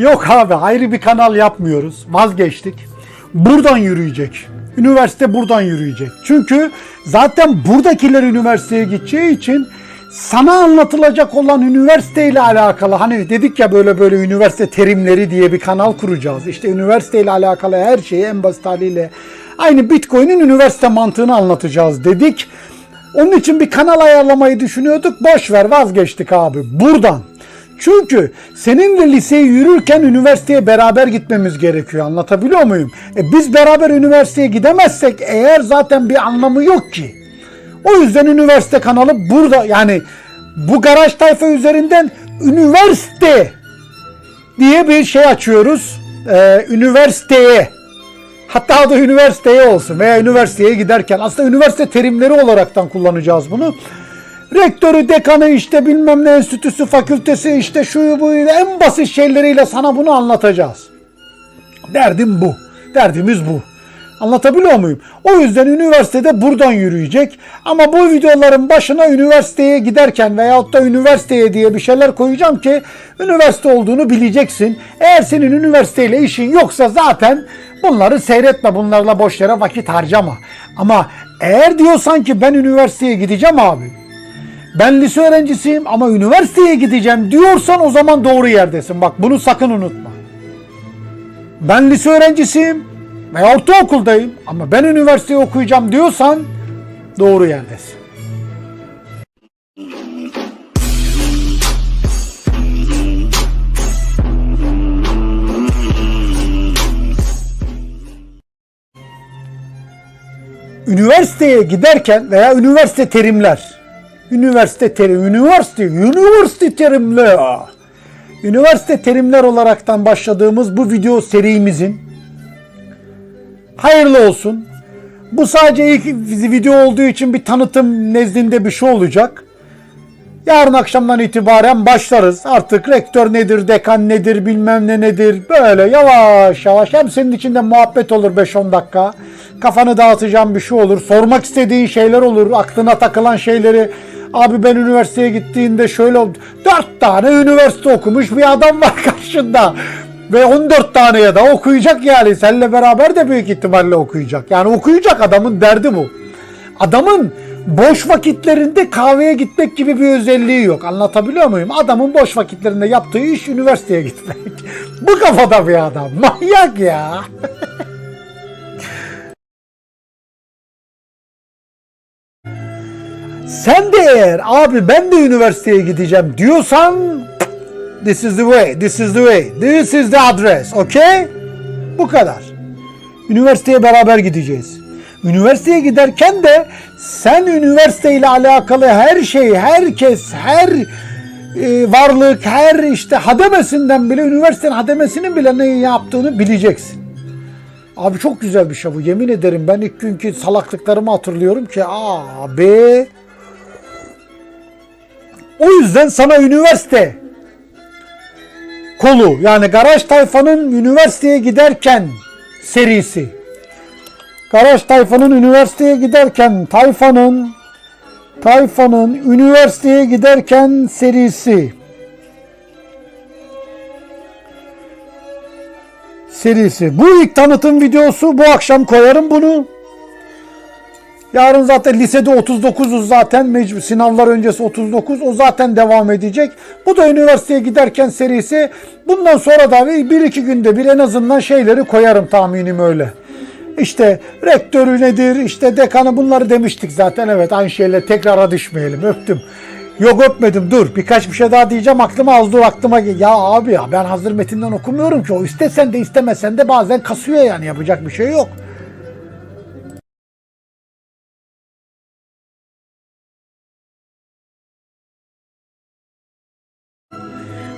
Yok abi ayrı bir kanal yapmıyoruz. Vazgeçtik. Buradan yürüyecek. Üniversite buradan yürüyecek. Çünkü zaten buradakiler üniversiteye gideceği için sana anlatılacak olan üniversiteyle alakalı hani dedik ya böyle böyle üniversite terimleri diye bir kanal kuracağız. İşte üniversiteyle alakalı her şeyi en basit haliyle aynı Bitcoin'in üniversite mantığını anlatacağız dedik. Onun için bir kanal ayarlamayı düşünüyorduk. Boş ver vazgeçtik abi. Buradan. Çünkü seninle liseye yürürken üniversiteye beraber gitmemiz gerekiyor. Anlatabiliyor muyum? E biz beraber üniversiteye gidemezsek eğer zaten bir anlamı yok ki. O yüzden üniversite kanalı burada yani bu garaj tayfa üzerinden üniversite diye bir şey açıyoruz. Ee, üniversiteye. Hatta adı üniversiteye olsun veya üniversiteye giderken. Aslında üniversite terimleri olaraktan kullanacağız bunu. Rektörü, dekanı işte bilmem ne enstitüsü, fakültesi işte şu bu en basit şeyleriyle sana bunu anlatacağız. Derdim bu. Derdimiz bu. Anlatabiliyor muyum? O yüzden üniversitede buradan yürüyecek. Ama bu videoların başına üniversiteye giderken veyahut da üniversiteye diye bir şeyler koyacağım ki üniversite olduğunu bileceksin. Eğer senin üniversiteyle işin yoksa zaten bunları seyretme. Bunlarla boş yere vakit harcama. Ama eğer diyorsan ki ben üniversiteye gideceğim abi. Ben lise öğrencisiyim ama üniversiteye gideceğim diyorsan o zaman doğru yerdesin. Bak bunu sakın unutma. Ben lise öğrencisiyim veya ortaokuldayım ama ben üniversiteye okuyacağım diyorsan doğru yerdesin. Üniversiteye giderken veya üniversite terimler. Üniversite terim, üniversite, üniversite terimler. Üniversite terimler olaraktan başladığımız bu video serimizin hayırlı olsun. Bu sadece ilk video olduğu için bir tanıtım nezdinde bir şey olacak. Yarın akşamdan itibaren başlarız. Artık rektör nedir, dekan nedir, bilmem ne nedir. Böyle yavaş yavaş hem senin içinde muhabbet olur 5-10 dakika. Kafanı dağıtacağım bir şey olur. Sormak istediğin şeyler olur. Aklına takılan şeyleri. Abi ben üniversiteye gittiğinde şöyle oldu. 4 tane üniversite okumuş bir adam var karşında. Ve 14 tane ya da okuyacak yani. Seninle beraber de büyük ihtimalle okuyacak. Yani okuyacak adamın derdi bu. Adamın boş vakitlerinde kahveye gitmek gibi bir özelliği yok. Anlatabiliyor muyum? Adamın boş vakitlerinde yaptığı iş üniversiteye gitmek. Bu kafada bir adam. Manyak ya. Sen de eğer abi ben de üniversiteye gideceğim diyorsan this is the way, this is the way, this is the address, okay? Bu kadar. Üniversiteye beraber gideceğiz. Üniversiteye giderken de sen üniversiteyle alakalı her şey, herkes, her e, varlık, her işte hademesinden bile, üniversitenin hademesinin bile ne yaptığını bileceksin. Abi çok güzel bir şey bu. Yemin ederim ben ilk günkü salaklıklarımı hatırlıyorum ki abi o yüzden sana üniversite kolu yani Garaj Tayfa'nın üniversiteye giderken serisi. Garaj Tayfa'nın üniversiteye giderken Tayfa'nın Tayfa'nın üniversiteye giderken serisi. Serisi. Bu ilk tanıtım videosu. Bu akşam koyarım bunu. Yarın zaten lisede 39'uz zaten. Mecbur sınavlar öncesi 39. O zaten devam edecek. Bu da üniversiteye giderken serisi. Bundan sonra da bir iki günde bir en azından şeyleri koyarım tahminim öyle. İşte rektörü nedir, işte dekanı bunları demiştik zaten. Evet aynı şeyle tekrara düşmeyelim. Öptüm. Yok öpmedim dur birkaç bir şey daha diyeceğim aklıma az dur aklıma. Ya abi ya ben hazır metinden okumuyorum ki o istesen de istemesen de bazen kasıyor yani yapacak bir şey yok.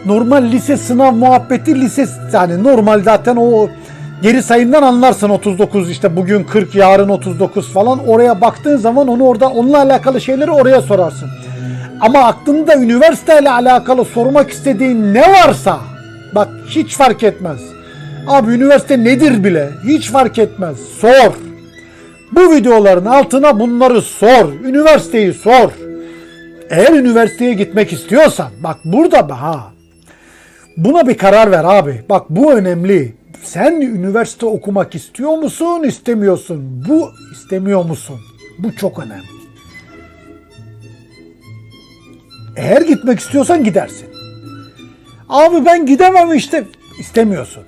Normal lise sınav muhabbeti lise yani normal zaten o geri sayımdan anlarsın 39 işte bugün 40 yarın 39 falan oraya baktığın zaman onu orada onunla alakalı şeyleri oraya sorarsın. Ama aklında üniversiteyle alakalı sormak istediğin ne varsa bak hiç fark etmez. Abi üniversite nedir bile hiç fark etmez. Sor. Bu videoların altına bunları sor. Üniversiteyi sor. Eğer üniversiteye gitmek istiyorsan bak burada ha Buna bir karar ver abi. Bak bu önemli. Sen üniversite okumak istiyor musun, istemiyorsun? Bu istemiyor musun? Bu çok önemli. Eğer gitmek istiyorsan gidersin. Abi ben gidemem işte. İstemiyorsun.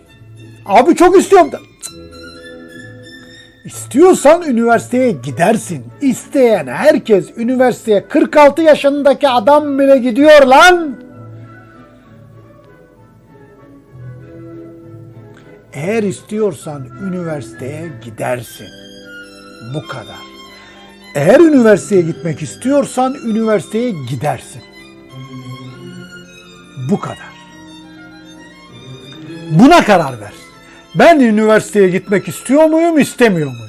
Abi çok istiyorum da. İstiyorsan üniversiteye gidersin. İsteyen herkes üniversiteye 46 yaşındaki adam bile gidiyor lan. Eğer istiyorsan üniversiteye gidersin. Bu kadar. Eğer üniversiteye gitmek istiyorsan üniversiteye gidersin. Bu kadar. Buna karar ver. Ben üniversiteye gitmek istiyor muyum, istemiyor muyum?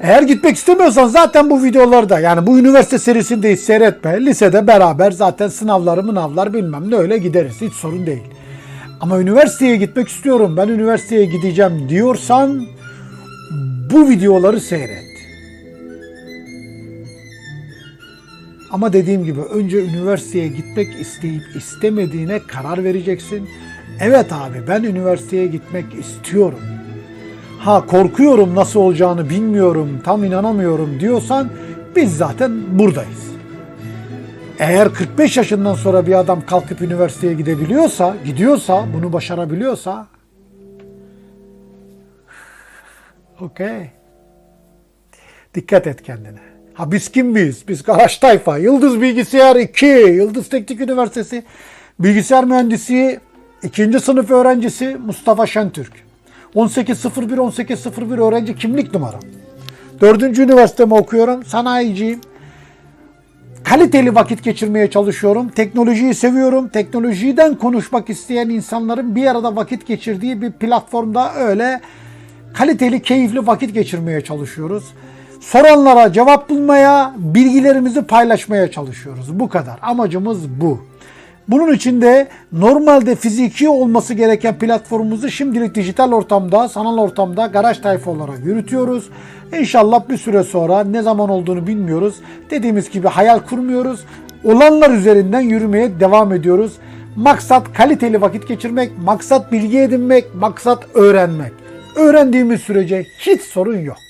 Eğer gitmek istemiyorsan zaten bu videoları da yani bu üniversite serisindeyiz seyretme. Lisede beraber zaten sınavları mınavlar bilmem ne öyle gideriz. Hiç sorun değil. Ama üniversiteye gitmek istiyorum, ben üniversiteye gideceğim diyorsan bu videoları seyret. Ama dediğim gibi önce üniversiteye gitmek isteyip istemediğine karar vereceksin. Evet abi ben üniversiteye gitmek istiyorum. Ha korkuyorum nasıl olacağını bilmiyorum, tam inanamıyorum diyorsan biz zaten buradayız. Eğer 45 yaşından sonra bir adam kalkıp üniversiteye gidebiliyorsa, gidiyorsa, bunu başarabiliyorsa okey. Dikkat et kendine. Ha biz kim miyiz? Biz Garaj Tayfa, Yıldız Bilgisayar 2, Yıldız Teknik Üniversitesi Bilgisayar Mühendisliği 2. sınıf öğrencisi Mustafa Şentürk. 1801 1801 öğrenci kimlik numaram. 4. üniversitemi okuyorum. Sanayiciyim kaliteli vakit geçirmeye çalışıyorum. Teknolojiyi seviyorum. Teknolojiden konuşmak isteyen insanların bir arada vakit geçirdiği bir platformda öyle kaliteli, keyifli vakit geçirmeye çalışıyoruz. Soranlara cevap bulmaya, bilgilerimizi paylaşmaya çalışıyoruz. Bu kadar. Amacımız bu. Bunun için de normalde fiziki olması gereken platformumuzu şimdilik dijital ortamda, sanal ortamda garaj tayfa olarak yürütüyoruz. İnşallah bir süre sonra ne zaman olduğunu bilmiyoruz. Dediğimiz gibi hayal kurmuyoruz. Olanlar üzerinden yürümeye devam ediyoruz. Maksat kaliteli vakit geçirmek, maksat bilgi edinmek, maksat öğrenmek. Öğrendiğimiz sürece hiç sorun yok.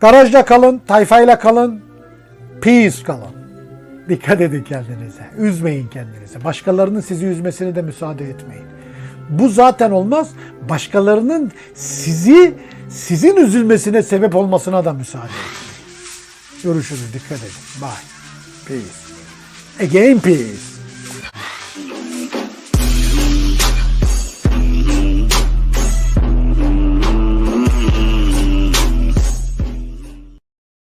Garajda kalın, tayfayla kalın, peace kalın. Dikkat edin kendinize. Üzmeyin kendinizi. Başkalarının sizi üzmesine de müsaade etmeyin. Bu zaten olmaz. Başkalarının sizi sizin üzülmesine sebep olmasına da müsaade etmeyin. Görüşürüz. Dikkat edin. Bye. Peace. Again peace.